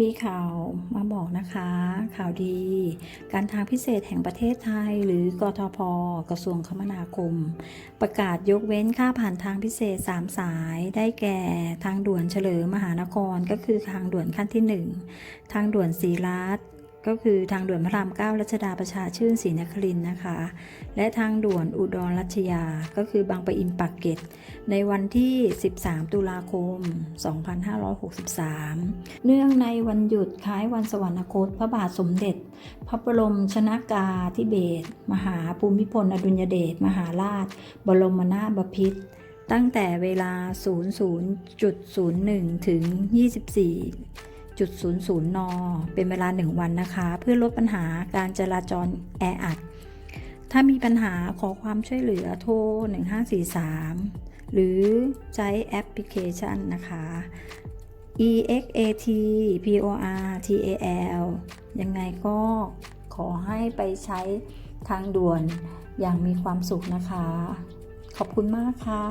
มีข่าวมาบอกนะคะ ข่าวดี การทางพิเศษแห่งประเทศไทย หรือกทพกระทรวงคมนาคม ประกาศยกเว้นค่าผ่านทางพิเศษ 3 สาย ได้แก่ทางด่วนเฉลิมมหานครก็คือทางด่วนขั้นที่ 1 ทางด่วนศรีรัต ก็คือทางด่วนพระราม9รัชดาประชาชื่นศรีนครินนะคะ และทางด่วนอุดรรัชยา ก็คือบางปะอินปากเกร็ดในวันที่ 13 ตุลาคม 2563 เนื่องในวันหยุดคล้ายวันสวรรคต พระบาทสมเด็จ พระบรมชนากาธิเบศรมหาภูมิพลอดุลยเดชมหาราช บรมนาถบพิตรตั้งแต่เวลา 00.01 ถึง 24.00 น เป็นเวลา 1 วันนะคะ เพื่อลดปัญหาการจราจรแออัด ถ้ามีปัญหาขอความช่วยเหลือโทร 1543 หรือใช้แอปพลิเคชันนะคะ EXAT POR TAL ยังไงก็ขอให้ไปใช้ทางด่วนอย่างมีความสุขนะคะ ขอบคุณมากค่ะ